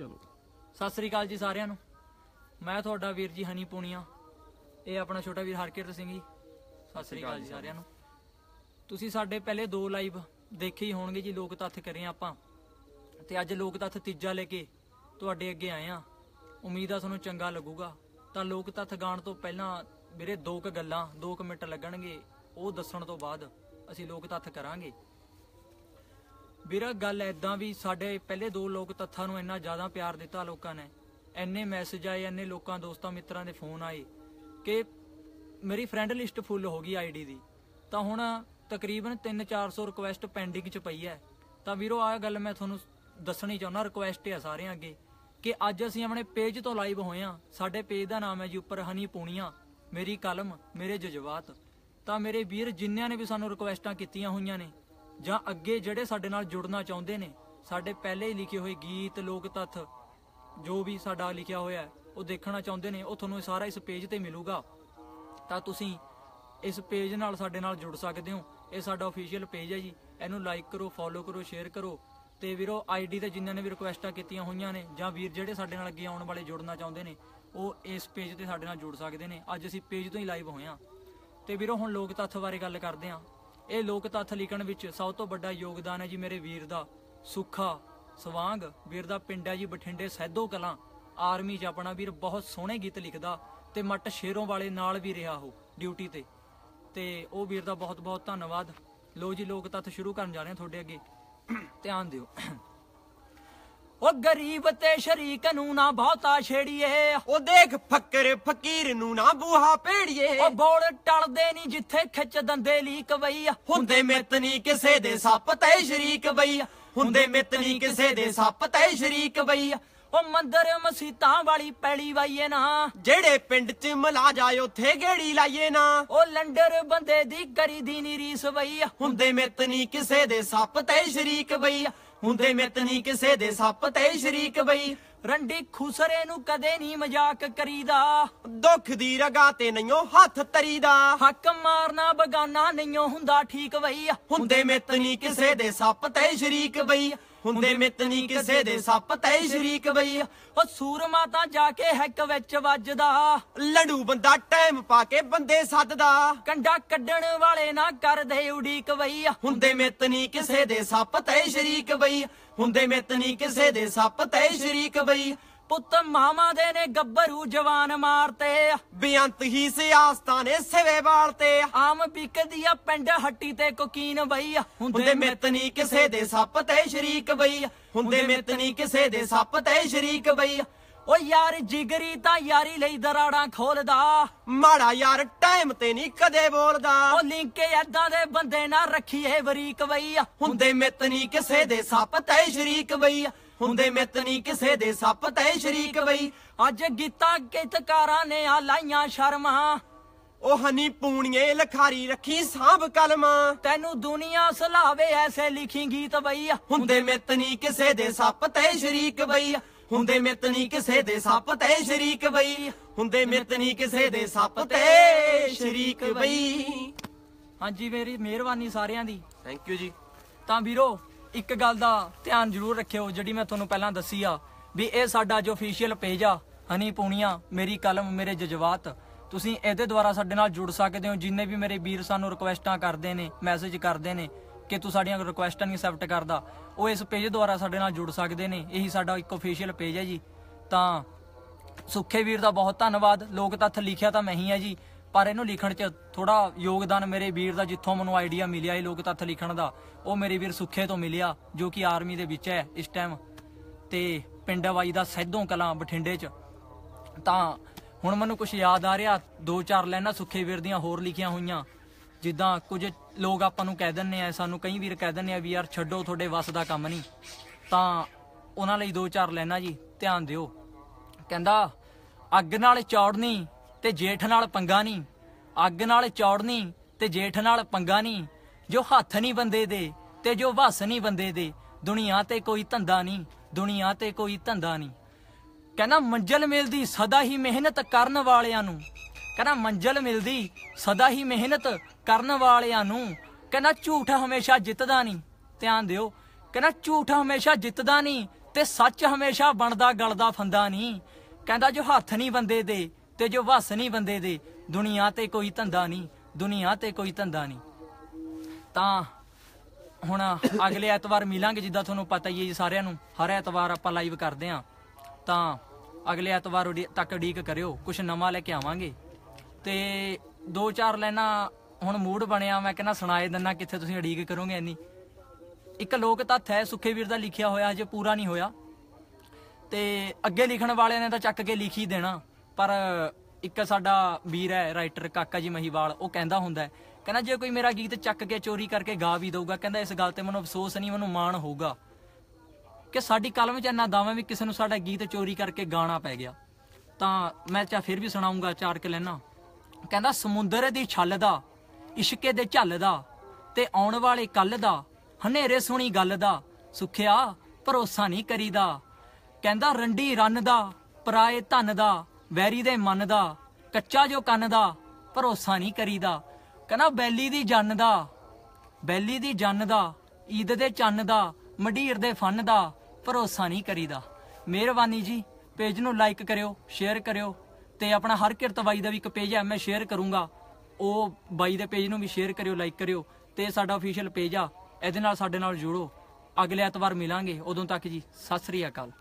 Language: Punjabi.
ਚਲੋ। ਸਤਿ ਸ੍ਰੀ ਅਕਾਲ ਜੀ ਸਾਰਿਆਂ ਨੂੰ। ਮੈਂ ਤੁਹਾਡਾ ਵੀਰ ਜੀ ਹਨੀ ਪੂਣੀਆ ਇਹ ਆਪਣਾ ਛੋਟਾ ਵੀਰ ਹਰਕਿਰਤ ਸਿੰਘ ਜੀ। ਸਤਿ ਸ੍ਰੀ ਅਕਾਲ ਜੀ ਸਾਰਿਆਂ ਨੂੰ। ਤੁਸੀਂ ਸਾਡੇ ਪਹਿਲੇ ਦੋ ਲਾਈਵ ਦੇਖੇ ਹੀ ਹੋਣਗੇ ਜੀ ਲੋਕ ਤੱਥ ਕਰੇ ਆਪਾਂ। ਤੇ ਅੱਜ ਲੋਕ ਤੱਥ ਤੀਜਾ ਲੈ ਕੇ ਤੁਹਾਡੇ ਅੱਗੇ ਆਏ ਆ ਉਮੀਦ ਆ ਤੁਹਾਨੂੰ ਚੰਗਾ ਲੱਗੂਗਾ। ਤਾਂ ਲੋਕ ਤੱਥ ਗਾਣ ਤੋਂ ਪਹਿਲਾਂ ਵੀਰੇ ਦੋ ਕੁ ਗੱਲਾਂ ਦੋ ਕੁ ਮਿੰਟ ਲੱਗਣਗੇ। ਉਹ ਦੱਸਣ ਤੋਂ ਬਾਅਦ ਅਸੀਂ ਲੋਕ ਤੱਥ ਕਰਾਂਗੇ। ਵੀਰਾ, ਗੱਲ ਐਦਾਂ ਵੀ ਸਾਡੇ ਪਹਿਲੇ ਦੋ ਲੋਕ ਤੱਥਾਂ ਨੂੰ ਇੰਨਾ ਜ਼ਿਆਦਾ ਪਿਆਰ ਦਿੱਤਾ ਲੋਕਾਂ ਨੇ। ਇੰਨੇ ਮੈਸੇਜ ਆਏ, ਇੰਨੇ ਲੋਕਾਂ, ਦੋਸਤਾਂ, ਮਿੱਤਰਾਂ ਦੇ ਫੋਨ ਆਏ ਕਿ ਮੇਰੀ ਫਰੈਂਡ ਲਿਸਟ ਫੁੱਲ ਹੋ ਗਈ ਆਈਡੀ ਦੀ। ਤਾਂ ਹੁਣ ਤਕਰੀਬਨ 3-400 ਰਿਕੁਐਸਟ ਪੈਂਡਿੰਗ 'ਚ ਪਈ ਹੈ। ਤਾਂ ਵੀਰੋ, ਆਹ ਗੱਲ ਮੈਂ ਤੁਹਾਨੂੰ ਦੱਸਣੀ ਚਾਹੁੰਦਾ ਰਿਕੁਐਸਟ ਹੈ ਸਾਰਿਆਂ ਅੱਗੇ ਕਿ ਅੱਜ ਅਸੀਂ ਆਪਣੇ ਪੇਜ ਤੋਂ ਲਾਈਵ ਹੋਏ ਆ ਸਾਡੇ ਪੇਜ ਦਾ ਨਾਮ ਹੈ ਜੀ ਉੱਪਰ ਹਨੀ ਪੂਣੀਆਂ, ਮੇਰੀ ਕਲਮ, ਮੇਰੇ ਜਜ਼ਬਾਤ। ਤਾਂ ਮੇਰੇ ਵੀਰ, ਜਿੰਨਿਆਂ ਨੇ ਵੀ ਸਾਨੂੰ ਰਿਕੁਐਸਟਾਂ ਕੀਤੀਆਂ ਹੋਈਆਂ ਨੇ ਜਾਂ ਅੱਗੇ ਜਿਹੜੇ ਸਾਡੇ ਨਾਲ ਜੁੜਨਾ ਚਾਹੁੰਦੇ ਨੇ, ਸਾਡੇ ਪਹਿਲੇ ਹੀ ਲਿਖੇ ਹੋਏ ਗੀਤ, ਲੋਕ ਤੱਥ, ਜੋ ਵੀ ਸਾਡਾ ਲਿਖਿਆ ਹੋਇਆ ਉਹ ਦੇਖਣਾ ਚਾਹੁੰਦੇ ਨੇ, ਉਹ ਤੁਹਾਨੂੰ ਸਾਰਾ ਇਸ ਪੇਜ ਤੇ ਮਿਲੂਗਾ। ਤਾਂ ਤੁਸੀਂ ਇਸ ਪੇਜ ਨਾਲ ਸਾਡੇ ਨਾਲ ਜੁੜ ਸਕਦੇ ਹੋ। ਇਹ ਸਾਡਾ ਅਫੀਸ਼ੀਅਲ ਪੇਜ ਹੈ ਜੀ। ਇਹਨੂੰ ਲਾਈਕ ਕਰੋ ਫੋਲੋ ਕਰੋ ਸ਼ੇਅਰ ਕਰੋ। ਤੇ ਵੀਰੋ ਆਈਡੀ ਤੇ ਜਿਨ੍ਹਾਂ ਨੇ ਵੀ ਰਿਕੁਐਸਟਾਂ ਕੀਤੀਆਂ ਹੋਈਆਂ ਨੇ, ਜਾਂ ਵੀਰ ਜਿਹੜੇ ਸਾਡੇ ਨਾਲ ਅੱਗੇ ਆਉਣ ਵਾਲੇ ਜੁੜਨਾ ਚਾਹੁੰਦੇ ਨੇ, ਉਹ ਇਸ ਪੇਜ ਤੇ ਸਾਡੇ ਨਾਲ ਜੁੜ ਸਕਦੇ ਨੇ। ਅੱਜ ਅਸੀਂ ਪੇਜ ਤੋਂ ਹੀ ਲਾਈਵ ਹੋਏ ਹਾਂ। ਤੇ ਵੀਰੋ, ਹੁਣ ਲੋਕ ਤੱਥ ਬਾਰੇ ਗੱਲ ਕਰਦੇ ਹਾਂ। ਇਹ ਲੋਕ ਤੱਥ ਲਿਖਣ ਵਿੱਚ ਸਭ ਤੋਂ ਵੱਡਾ ਯੋਗਦਾਨ ਹੈ ਜੀ ਮੇਰੇ ਵੀਰ ਦਾ, ਸੁੱਖਾ ਸਵਾਂਗ, ਵੀਰ ਦਾ ਪਿੰਡ ਹੈ ਜੀ ਬਠਿੰਡੇ ਸੈਦੋ ਕਲਾਂ। ਆਰਮੀ 'ਚ ਆਪਣਾ ਵੀਰ ਬਹੁਤ ਸੋਹਣੇ ਗੀਤ ਲਿਖਦਾ ਤੇ ਮੱਟ ਸ਼ੇਰੋਂ ਵਾਲੇ ਨਾਲ ਵੀ ਰਿਹਾ ਉਹ ਡਿਊਟੀ ਤੇ। ਤੇ ਉਹ ਵੀਰ ਦਾ ਬਹੁਤ ਬਹੁਤ ਧੰਨਵਾਦ। ਲੋ ਜੀ, ਲੋਕ ਤੱਥ ਸ਼ੁਰੂ ਕਰਨ ਜਾ ਰਹੇ ਹਾਂ ਤੁਹਾਡੇ ਅੱਗੇ। ਧਿਆਨ ਦਿਓ। ਉਹ ਗਰੀਬ ਤੇ ਸ਼ਰੀਕ ਨੂੰ ਨਾ ਬਹੁਤਾ ਛੇੜੀਏ। ਉਹ ਦੇਖ ਫੱਕਰ ਫਕੀਰ ਨੂੰ ਨਾ ਬੂਹਾ ਪੇੜੀਏ ਉਹ ਬੋਲ ਟਲਦੇ ਨਹੀਂ ਜਿੱਥੇ ਖਿੱਚ ਦੰਦੇ ਲੀਕ ਬਈ ਹੁੰਦੇ ਮਿੱਤ ਨਹੀਂ ਕਿਸੇ ਦੇ ਸੱਪ ਤੈ ਸ਼ਰੀਕ ਬਈ ਹੁੰਦੇ ਮਿੱਤ ਨਹੀਂ ਕਿਸੇ ਦੇ ਸੱਪ ਤੈ ਸ਼ਰੀਕ ਬਈ ਉਹ ਮੰਦਰ ਮਸੀਤਾਂ ਵਾਲੀ ਪੈਲੀ ਵਾਈਏ ਨਾ। ਜਿਹੜੇ ਪਿੰਡ 'ਚ ਮਲਾ ਜਾਏ ਉੱਥੇ ਗੇੜੀ ਲਾਈਏ ਨਾ। ਉਹ ਲੰਡਰ ਬੰਦੇ ਦੀ ਕਰੀ ਦੀ ਨੀ ਰੀਸ ਬਈ ਹੁੰਦੇ ਮਿੱਤ ਨਹੀਂ ਕਿਸੇ ਦੇ ਸੱਪ ਤੈ ਸ਼ਰੀਕ ਬਈ ਹੁੰਦੇ ਮਿੱਤ ਨਹੀਂ ਕਿਸੇ ਦੇ ਸੱਪ ਤੈ ਸ਼ਰੀਕ ਬਈ। ਰੰਡੀ ਖੁਸਰੇ ਨੂੰ ਕਦੇ ਨਹੀਂ ਮਜ਼ਾਕ ਕਰੀਦਾ। ਦੁੱਖ ਦੀ ਰਗਾ ਤੇ ਨਹੀਂਓ ਹੱਥ ਤਰੀਦਾ। ਹੱਕ ਮਾਰਨਾ ਬਗਾਨਾ ਨਹੀਂਓ ਹੁੰਦਾ ਠੀਕ ਬਈ। ਹੁੰਦੇ ਮਿੱਤ ਨਹੀਂ ਕਿਸੇ ਦੇ ਸੱਪ ਤੈ ਸ਼ਰੀਕ ਬਈ। ਹੁੰਦੇ ਮਿੱਤ ਨਹੀਂ ਕਿਸੇ ਦੇ ਸੱਪ ਤੈ ਸ਼ਰੀਕ ਬਈ। ਉਹ ਸੂਰਮਾ ਤਾਂ ਜਾ ਕੇ ਹੈਕ ਵਿੱਚ ਵੱਜਦਾ। ਲੜੂ ਬੰਦਾ ਟਾਈਮ ਪਾ ਕੇ ਬੰਦੇ ਸੱਦਦਾ। ਕੰਡਾ ਕੱਢਣ ਵਾਲੇ ਨਾ ਕਰਦੇ ਉਡੀਕ ਬਈ। ਹੁੰਦੇ ਮਿੱਤ ਨਹੀਂ ਕਿਸੇ ਦੇ ਸੱਪ ਤੈ ਸ਼ਰੀਕ ਬਈ। ਹੁੰਦੇ ਮਿੱਤ ਨਹੀਂ ਕਿਸੇ ਦੇ ਸੱਪ ਤੈ ਸ਼ਰੀਕ ਬਈ। ਪੁੱਤ ਮਾਮਾ ਦੇ ਨੇ ਗੱਭਰੂ ਜਵਾਨ ਮਾਰਤੇ। ਬੇਅੰਤ ਹੀ ਸਿਆਸਤਾਂ ਨੇ ਸਿਵੇ ਵਾਲਤੇ। ਆਮ ਵਿਕਦੀ ਆ ਪਿੰਡ ਹੱਟੀ ਤੇ ਕੋਕੀਨ ਬਈ। ਹੁੰਦੇ ਮਿੱਤ ਨਹੀਂ ਕਿਸੇ ਦੇ ਸੱਪ ਤੈ ਸ਼ਰੀਕ ਬਈ। ਹੁੰਦੇ ਮਿੱਤ ਨਹੀਂ ਕਿਸੇ ਦੇ ਸੱਪ ਤੈ ਸ਼ਰੀਕ ਬਈ। ਓ ਯਾਰ ਜਿਗਰੀ ਤਾਂ ਯਾਰੀ ਲਈ ਦਰਾੜਾਂ ਖੋਲਦਾ। ਮਾੜਾ ਯਾਰ ਟਾਈਮ ਤੇ ਨਹੀਂ ਕਦੇ ਬੋਲਦਾ। ਓ ਲਿੰਕੇ ਐਦਾਂ ਦੇ ਬੰਦੇ ਨਾ ਰੱਖੀਏ ਵਰੀਕ ਬਈ। ਹੁੰਦੇ ਮਿੱਤ ਨਹੀਂ ਕਿਸੇ ਦੇ ਸੱਪ ਤੈ ਸ਼ਰੀਕ ਬਈ। ਹੁੰਦੇ ਮਿੱਤ ਨਹੀਂ ਕਿਸੇ ਦੇ ਸੱਪ ਤੈ ਸ਼ਰੀਕ ਬਈ। ਅੱਜ ਗੀਤਾਂ ਕਿਤਕਾਰਾਂ ਨੇ ਆ ਲਾਈਆਂ ਸ਼ਰਮਾਂ। ਉਹ ਹਨੀ ਪੂਣੀਏ ਲਖਾਰੀ ਰੱਖੀ ਸਾਂਭ ਕਲਮਾ। ਤੈਨੂੰ ਦੁਨੀਆ ਸਲਾਵੇ ਐਸੇ ਲਿਖੀ ਗੀਤ ਬਈ। ਹੁੰਦੇ ਮਿੱਤ ਨਹੀਂ ਕਿਸੇ ਦੇ ਸੱਪ ਤੈ ਸ਼ਰੀਕ ਬਈ। ਹੁੰਦੇ ਮਿੱਤ ਨਹੀਂ ਕਿਸੇ ਦੇ ਸੱਪ ਤੈ ਸ਼ਰੀਕ ਬਈ। ਹੁੰਦੇ ਮਿੱਤ ਨਹੀਂ ਕਿਸੇ ਦੇ ਸੱਪ ਤੈ ਸ਼ਰੀਕ ਬਈ। ਹਾਂਜੀ ਮੇਰੀ ਮਿਹਰਬਾਨੀ ਸਾਰਿਆਂ ਦੀ। ਥੈਂਕ ਯੂ ਜੀ। ਤਾਂ ਵੀਰੋ ਇੱਕ ਗੱਲ ਦਾ ਧਿਆਨ ਜ਼ਰੂਰ ਰੱਖਿਓ, ਜਿਹੜੀ ਮੈਂ ਤੁਹਾਨੂੰ ਪਹਿਲਾਂ ਦੱਸੀ ਆ, ਵੀ ਇਹ ਸਾਡਾ ਜੋ ਅਫੀਸ਼ੀਅਲ ਪੇਜ ਆ, ਹਨੀ ਪੂਣੀਆਂ, ਮੇਰੀ ਕਲਮ, ਮੇਰੇ ਜਜ਼ਬਾਤ, ਤੁਸੀਂ ਇਹਦੇ ਦੁਆਰਾ ਸਾਡੇ ਨਾਲ ਜੁੜ ਸਕਦੇ ਹੋ, ਜਿੰਨੇ ਵੀ ਮੇਰੇ ਵੀਰ ਸਾਨੂੰ ਰਿਕੁਐਸਟਾਂ ਕਰਦੇ ਨੇ ਮੈਸੇਜ ਕਰਦੇ ਨੇ, ਕਿ ਤੂੰ ਸਾਡੀਆਂ ਰਿਕੁਐਸਟਾਂ ਨਹੀਂ ਅਕਸੈਪਟ ਕਰਦਾ, ਉਹ ਇਸ ਪੇਜ ਦੁਆਰਾ ਸਾਡੇ ਨਾਲ ਜੁੜ ਸਕਦੇ ਨੇ, ਇਹੀ ਸਾਡਾ ਇੱਕ ਅਫੀਸ਼ੀਅਲ ਪੇਜ ਹੈ ਜੀ। ਤਾਂ ਸੁੱਖੇ ਵੀਰ ਦਾ ਬਹੁਤ ਧੰਨਵਾਦ, ਲੋਕ ਤੱਥ ਲਿਖਿਆ ਤਾਂ ਮੈਂ ਹੀ ਆ ਜੀ ਪਰ ਇਹਨੂੰ ਲਿਖਣ 'ਚ ਥੋੜਾ ਯੋਗਦਾਨ ਮੇਰੇ ਵੀਰ ਦਾ, ਜਿੱਥੋਂ ਮੈਨੂੰ ਆਈਡੀਆ ਮਿਲਿਆ ਇਹ ਲੋਕ ਤੱਥ ਲਿਖਣ ਦਾ, ਉਹ ਮੇਰੇ ਵੀਰ ਸੁੱਖੇ ਤੋਂ ਮਿਲਿਆ, ਜੋ ਕਿ ਆਰਮੀ ਦੇ ਵਿੱਚ ਹੈ ਇਸ ਟਾਈਮ ਤੇ ਪਿੰਡ ਵਾਈ ਦਾ ਸੈਦੋਂ ਕਲਾਂ ਬਠਿੰਡੇ 'ਚ। ਤਾਂ ਹੁਣ ਮੈਨੂੰ ਕੁਝ ਯਾਦ ਆ ਰਿਹਾ, ਦੋ ਚਾਰ ਲਾਈਨਾਂ ਸੁੱਖੇ ਵੀਰ ਦੀਆਂ ਹੋਰ ਲਿਖੀਆਂ ਹੋਈਆਂ। ਜਿੱਦਾਂ ਕੁਝ ਲੋਕ ਆਪਾਂ ਨੂੰ ਕਹਿ ਦਿੰਦੇ ਆ, ਸਾਨੂੰ ਕਈ ਵੀਰ ਕਹਿ ਦਿੰਦੇ ਆ ਵੀ ਯਾਰ ਛੱਡੋ, ਤੁਹਾਡੇ ਵੱਸ ਦਾ ਕੰਮ ਨਹੀਂ। ਤਾਂ ਉਹਨਾਂ ਲਈ ਦੋ ਚਾਰ ਲਾਈਨਾਂ ਜੀ, ਧਿਆਨ ਦਿਓ। ਕਹਿੰਦਾ, ਅੱਗ ਨਾਲ ਚੌੜਨੀ ਤੇ ਜੇਠ ਨਾਲ ਪੰਗਾ ਨਹੀਂ, ਅੱਗ ਨਾਲ ਚੌੜਨੀ ਤੇ ਜੇਠ ਨਾਲ ਪੰਗਾ ਨਹੀਂ। ਜੋ ਹੱਥ ਨਹੀਂ ਬੰਦੇ ਦੇ, ਤੇ ਜੋ ਵਸ ਨਹੀਂ ਬੰਦੇ ਦੇ, ਦੁਨੀਆ ਤੇ ਕੋਈ ਧੰਦਾ ਨਹੀਂ, ਦੁਨੀਆ ਤੇ ਕੋਈ ਧੰਦਾ ਨਹੀਂ। ਕਹਿੰਦਾ, ਮੰਜ਼ਲ ਮਿਲਦੀ ਸਦਾ ਹੀ ਮਿਹਨਤ ਕਰਨ ਵਾਲਿਆਂ ਨੂੰ। ਕਹਿੰਦਾ, ਮੰਜ਼ਲ ਮਿਲਦੀ ਸਦਾ ਹੀ ਮਿਹਨਤ ਕਰਨ ਵਾਲਿਆਂ ਨੂੰ। ਕਹਿੰਦਾ, ਝੂਠ ਹਮੇਸ਼ਾ ਜਿੱਤਦਾ ਨਹੀਂ, ਧਿਆਨ ਦਿਓ। ਕਹਿੰਦਾ, ਝੂਠ ਹਮੇਸ਼ਾ ਜਿੱਤਦਾ ਨਹੀਂ, ਤੇ ਸੱਚ ਹਮੇਸ਼ਾ ਬਣਦਾ, ਗਲਦਾ, ਫੰਦਾ ਨਹੀਂ। ਕਹਿੰਦਾ, ਜੋ ਹੱਥ ਨਹੀਂ ਬੰਦੇ ਦੇ ਤੇ ਜੋ ਵਸ ਨਹੀਂ ਬੰਦੇ ਦੇ, ਦੁਨੀਆ ਤੇ ਕੋਈ ਧੰਦਾ ਨਹੀਂ ਦੁਨੀਆ ਤੇ ਕੋਈ ਧੰਦਾ ਨਹੀਂ ਤਾਂ ਹੁਣ ਅਗਲੇ ਐਤਵਾਰ ਮਿਲਾਂਗੇ, ਜਿੱਦਾਂ ਤੁਹਾਨੂੰ ਪਤਾ ਹੀ ਹੈ ਜੀ ਸਾਰਿਆਂ ਨੂੰ, ਹਰ ਐਤਵਾਰ ਆਪਾਂ ਲਾਈਵ ਕਰਦੇ ਆਂ ਤਾਂ ਅਗਲੇ ਐਤਵਾਰ ਉਡੀ- ਤੱਕ ਉਡੀਕ ਕਰਿਓ ਕੁਝ ਨਵਾਂ ਲੈ ਕੇ ਆਵਾਂਗੇ। ਤੇ ਦੋ ਚਾਰ ਲੈਣਾ ਹੁਣ ਮੂਡ ਬਣਿਆ, ਮੈਂ ਕਹਿੰਦਾ ਸੁਣਾਏ ਦਿੰਨਾ ਕਿੱਥੇ ਤੁਸੀਂ ਉਡੀਕ ਕਰੋਗੇ ਇੰਨੀ। ਇੱਕ ਲੋਕ ਤੱਥ ਹੈ, ਸੁੱਖੇ ਵੀਰ ਦਾ ਲਿਖਿਆ ਹੋਇਆ, ਹਜੇ ਪੂਰਾ ਨਹੀਂ ਹੋਇਆ। ਤੇ ਅੱਗੇ ਲਿਖਣ ਵਾਲਿਆਂ ਨੇ ਤਾਂ ਚੱਕ ਕੇ ਲਿਖ ਹੀ ਦੇਣਾ। ਪਰ ਇੱਕ ਸਾਡਾ ਵੀਰ ਹੈ ਰਾਈਟਰ ਕਾਕਾ ਜੀ ਮਹੀਵਾਲ, ਉਹ ਕਹਿੰਦਾ ਹੁੰਦਾ ਹੈ, ਕਹਿੰਦਾ ਜੇ ਕੋਈ ਮੇਰਾ ਗੀਤ ਚੱਕ ਕੇ ਚੋਰੀ ਕਰਕੇ ਗਾ ਵੀ ਦਊਗਾ, ਕਹਿੰਦਾ ਇਸ ਗੱਲ ਤੇ ਮੈਨੂੰ ਅਫਸੋਸ ਨਹੀਂ, ਮੈਨੂੰ ਮਾਣ ਹੋਊਗਾ। ਕਿ ਸਾਡੀ ਕਲਮ 'ਚ ਇੰਨਾ ਦਮ ਵੀ ਕਿਸੇ ਨੂੰ ਸਾਡਾ ਗੀਤ ਚੋਰੀ ਕਰਕੇ ਗਾਣਾ ਪੈ ਗਿਆ। ਤਾਂ ਮੈਂ ਚਾ ਫਿਰ ਵੀ ਸੁਣਾਉਂਗਾ, ਚਾਰ ਕੇ ਲੈਣਾ ਕਹਿੰਦਾ ਸਮੁੰਦਰ ਦੀ ਛੱਲ ਦਾ, ਇਸ਼ਕੇ ਦੇ ਝੱਲ ਦਾ, ਤੇ ਆਉਣ ਵਾਲੇ ਕੱਲ ਦਾ, ਹਨੇਰੇ ਸੁਣੀ ਗੱਲ ਦਾ, ਸੁਖਿਆ ਭਰੋਸਾ ਨਹੀਂ ਕਰੀਦਾ। ਕਹਿੰਦਾ ਰੰਡੀ ਰੰਨ ਦਾ, ਪਰਾਏ ਧਨ ਦਾ ਵੈਰੀ ਦੇ ਮਨ ਦਾ, ਕੱਚਾ ਜੋ ਕੰਨ ਦਾ, ਭਰੋਸਾ ਨਹੀਂ ਕਰੀਦਾ। ਕਹਿੰਦਾ, ਬੈਲੀ ਦੀ ਜੰਨ ਦਾ, ਬੈਲੀ ਦੀ ਜੰਨ ਦਾ, ਈਦ ਦੇ ਚੰਨ ਦਾ ਮਢੀਰ ਦੇ ਫਨ ਦਾ, ਭਰੋਸਾ ਨਹੀਂ ਕਰੀਦਾ। ਮਿਹਰਬਾਨੀ ਜੀ, ਪੇਜ ਨੂੰ ਲਾਈਕ ਕਰਿਓ ਸ਼ੇਅਰ ਕਰਿਓ, ਤੇ ਆਪਣਾ ਹਰ ਕਿਰਤ ਬਾਈ ਦਾ ਵੀ ਇੱਕ ਪੇਜ ਹੈ, ਮੈਂ ਸ਼ੇਅਰ ਕਰੂੰਗਾ। ਉਹ ਬਾਈ ਦੇ ਪੇਜ ਨੂੰ ਵੀ ਸ਼ੇਅਰ ਕਰਿਓ ਲਾਈਕ ਕਰਿਓ, ਤੇ ਸਾਡਾ ਅਫੀਸ਼ੀਅਲ ਪੇਜ ਆ, ਇਹਦੇ ਨਾਲ ਸਾਡੇ ਨਾਲ ਜੁੜੋ। ਅਗਲੇ ਐਤਵਾਰ ਮਿਲਾਂਗੇ, ਉਦੋਂ ਤੱਕ ਜੀ, ਸਤਿ ਸ੍ਰੀ ਅਕਾਲ।